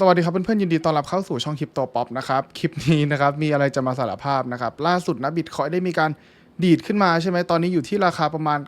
สวัสดีครับเพื่อนๆยินดีต้อนรับเข้าสู่ช่องคลิปโตป๊อปนะครับ คลิปนี้นะครับมีอะไรจะมาสารภาพนะครับ ล่าสุดนะบิตคอยได้มีการดีดขึ้นมาใช่ไหมตอนนี้อยู่ที่ราคาประมาณ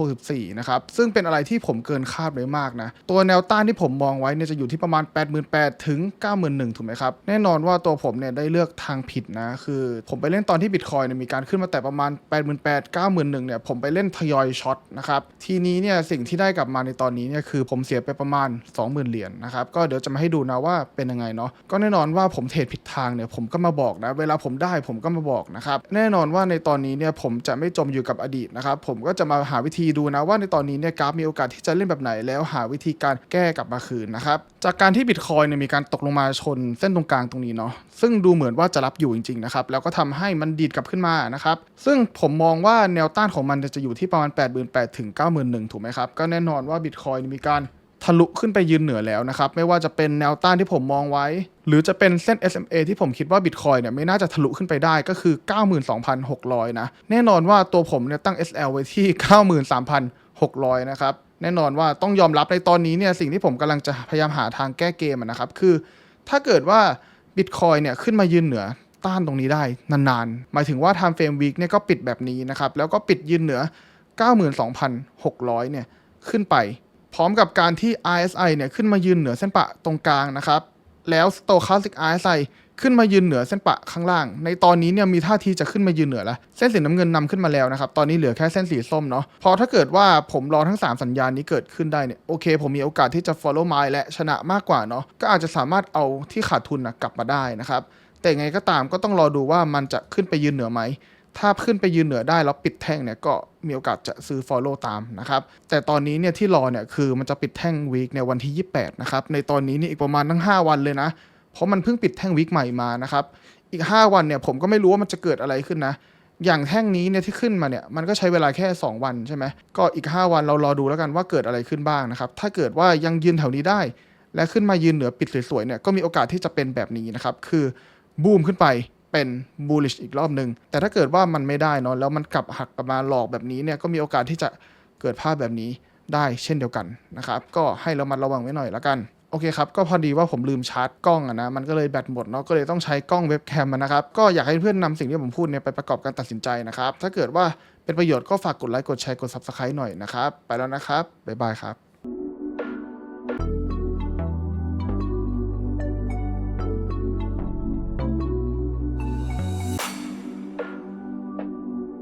764 นะครับ ซึ่งเป็นอะไรที่ผมเกินคาดไว้มากนะ ตัวแนวต้านที่ผมมองไว้เนี่ยจะอยู่ที่ประมาณ 88,000 ถึง 91,000 ถูกไหมครับ แน่นอนว่าตัวผมเนี่ยได้เลือกทางผิดนะ คือผมไปเล่นตอนที่บิตคอยเนี่ยมีการขึ้นมาแต่ประมาณ 88,000 91,000 เนี่ยผมไปเล่นทยอยช็อตนะครับ ทีนี้เนี่ยสิ่งที่ได้กลับมาในตอนนี้เนี่ยคือผมเสียไปประมาณ 20,000 เหรียญนะครับ ก็เดี๋ยวจะมาให้ดูนะว่าเป็นยังไงเนาะ ก็แน่นอนว่าผมเทรดผิดทางเนี่ยผมก็มาบอกนะ เวลาผมได้ผมก็มาบอกนะครับ แน่นอนว่าในตอนนี้เนี่ยผมจะไม่จมอยู่กับอดีตนะครับ ผมก็จะมาหาวิธีดูนะว่าในตอนนี้เนี่ยกราฟมีโอกาสที่จะเล่นแบบไหนแล้วหาวิธีการแก้กลับมาคืนนะครับจากการที่บิตคอยเนี่ยมีการตกลงมาชนเส้นตรงกลางตรงนี้เนาะซึ่งดูเหมือนว่าจะรับอยู่จริงๆนะครับแล้วก็ทำให้มันดีดกลับขึ้นมานะครับซึ่งผมมองว่าแนวต้านของมันจะอยู่ที่ประมาณ 88,000ถึง91,000ถูกไหมครับก็แน่นอนว่าบิตคอยมีการ ทะลุขึ้นไปยืนเหนือแล้วนะครับ ไม่ว่าจะเป็นแนวต้านที่ผมมองไว้ หรือจะเป็นเส้น SMA ที่ผมคิดว่า Bitcoin เนี่ยไม่น่าจะทะลุขึ้นไปได้ก็คือ 92,600 นะ แน่นอนว่าตัวผมเนี่ยตั้ง SL ไว้ที่ 93,600 นะครับ แน่นอนว่าต้องยอมรับในตอนนี้เนี่ยสิ่งที่ผมกำลังจะพยายามหาทางแก้เกมนะครับคือ ถ้าเกิดว่า Bitcoin เนี่ยขึ้นมายืนเหนือต้านตรงนี้ได้นานๆ หมายถึงว่า Time Frame Week เนี่ยก็ปิดแบบนี้นะครับ แล้วก็ปิดยืนเหนือ 92,600 เนี่ยขึ้นไป พร้อมกับการที่ RSI เนี่ยขึ้นมายืนเหนือเส้นปะตรงกลางนะครับ แล้ว Stochastic RSI ขึ้นมายืนเหนือเส้นปะข้างล่าง ในตอนนี้เนี่ยมีท่าทีจะขึ้นมายืนเหนือแล้ว เส้นสีน้ำเงินนำขึ้นมาแล้วนะครับ ตอนนี้เหลือแค่เส้นสีส้มเนาะ พอถ้าเกิดว่าผมรอทั้ง 3 สัญญาณนี้เกิดขึ้นได้เนี่ย โอเค ผมมีโอกาสที่จะ follow my และชนะมากกว่าเนาะ ก็อาจจะสามารถเอาที่ขาดทุนนะกลับมาได้นะครับ แต่ไงก็ตามก็ต้องรอดูว่ามันจะขึ้นไปยืนเหนือไหม ถ้าขึ้นไปยืนเหนือได้แล้วปิดแท่งเนี่ยก็มีโอกาสจะซื้อ follow ตามนะครับ แต่ตอนนี้เนี่ยที่รอเนี่ยคือมันจะปิดแท่งวีคในวันที่ 28 นะครับ ในตอนนี้นี่อีกประมาณทั้ง 5 วันเลยนะ เพราะมันเพิ่งปิดแท่งวีคใหม่มานะครับ อีก 5 วันเนี่ยผมก็ไม่รู้ว่ามันจะเกิดอะไรขึ้นนะ อย่างแท่งนี้เนี่ยที่ขึ้นมาเนี่ยมันก็ใช้เวลาแค่ 2 วันใช่ไหมก็อีก 5 วันเรารอดูแล้วกันว่าเกิดอะไรขึ้นบ้างนะครับ ถ้าเกิดว่ายังยืนแถวนี้ได้ และขึ้นมายืนเหนือปิดสวยๆเนี่ยก็มีโอกาสที่จะเป็นแบบนี้นะครับ คือบูมขึ้นไป เป็น bullish อีกรอบหนึ่งแต่ถ้าเกิดว่ามันไม่ได้เนาะแล้วมันกลับหักกลับมาหลอกแบบนี้เนี่ยก็มีโอกาสที่จะเกิดภาพแบบนี้ได้เช่นเดียวกันนะครับก็ให้เรามาระวังไว้หน่อยแล้วกันโอเคครับ ก็พอดีว่าผมลืมชาร์จกล้องอะนะ มันก็เลยแบตหมดเนาะ ก็เลยต้องใช้กล้องเว็บแคมนะครับ ก็อยากให้เพื่อนนำสิ่งที่ผมพูดเนี่ยไปประกอบการตัดสินใจนะครับ ถ้าเกิดว่าเป็นประโยชน์ก็ฝากกดไลค์ กดแชร์ กด subscribe หน่อยนะครับ ไปแล้วนะครับ บ๊ายบายครับ